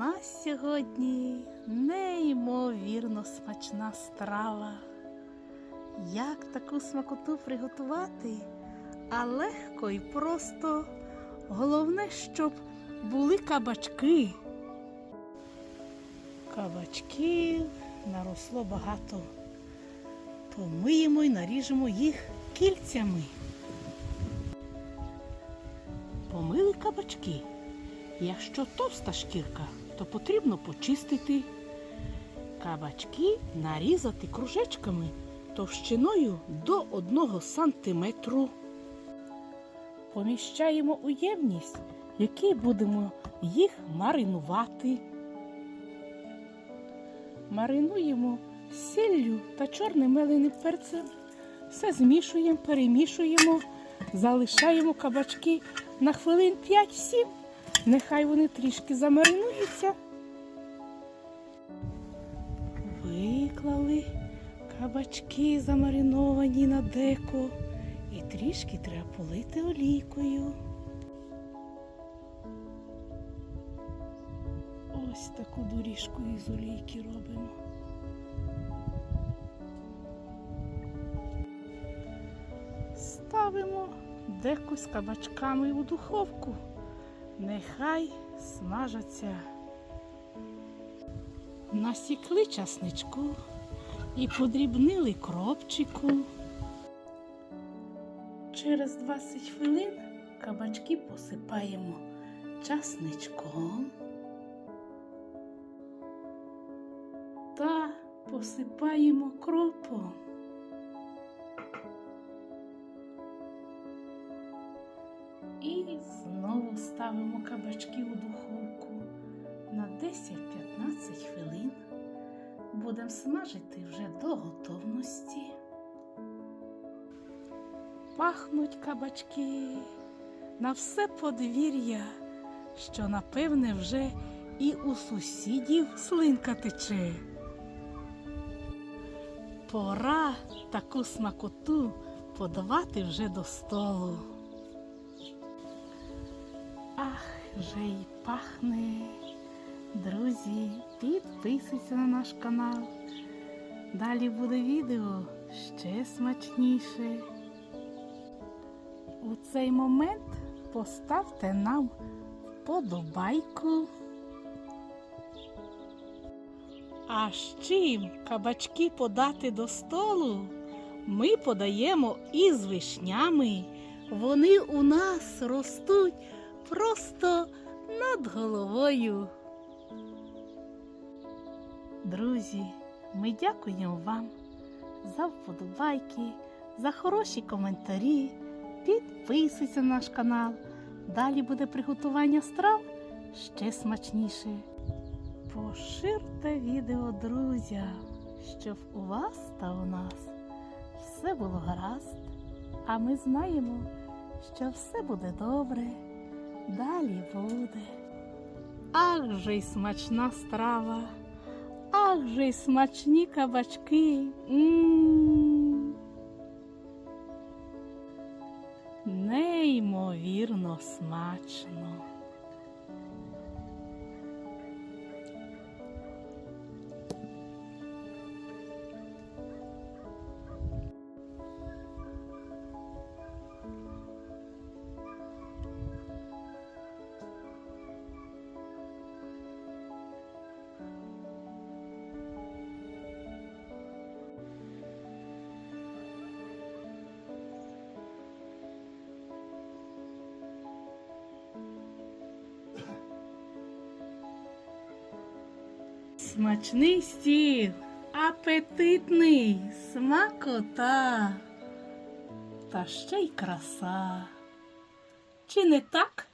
нас сьогодні неймовірно смачна страва. Як таку смакоту приготувати? А легко і просто. Головне, щоб були кабачки. Кабачків наросло багато. Помиємо і наріжемо їх кільцями. Помили кабачки. Якщо товста шкірка, то потрібно почистити. Кабачки нарізати кружечками товщиною до 1 сантиметру. Поміщаємо у ємність, в якій будемо їх маринувати. Маринуємо сіллю та чорним меленим перцем. Все змішуємо, перемішуємо, залишаємо кабачки на хвилин 5-7. Нехай вони трішки замаринуються. Виклали кабачки замариновані на деко. І трішки треба полити олійкою. Ось таку доріжку із олійки робимо. Ставимо деку з кабачками у духовку. Нехай смажаться. Насікли часничку і подрібнили кропчику. Через 20 хвилин кабачки посипаємо часничком та посипаємо кропом. І знову ставимо кабачки у духовку на 10-15 хвилин. Будемо смажити вже до готовності. Пахнуть кабачки на все подвір'я, що напевне вже і у сусідів слинка тече. Пора таку смакоту подавати вже до столу. Вже й пахне. Друзі, підписуйся на наш канал. Далі буде відео ще смачніше. У цей момент поставте нам вподобайку. А з чим кабачки подати до столу? Ми подаємо із вишнями. Вони у нас ростуть просто над головою. Друзі, ми дякуємо вам за вподобайки, за хороші коментарі. Підписуйся на наш канал. Далі буде приготування страв ще смачніше. Поширте відео друзям, щоб у вас та у нас все було гаразд. А ми знаємо, що все буде добре. Далі буде. Ах же й смачна страва! Ах же й смачні кабачки! Неймовірно смачно. Смачний стіл, апетитний, смакота, та ще й краса. Чи не так?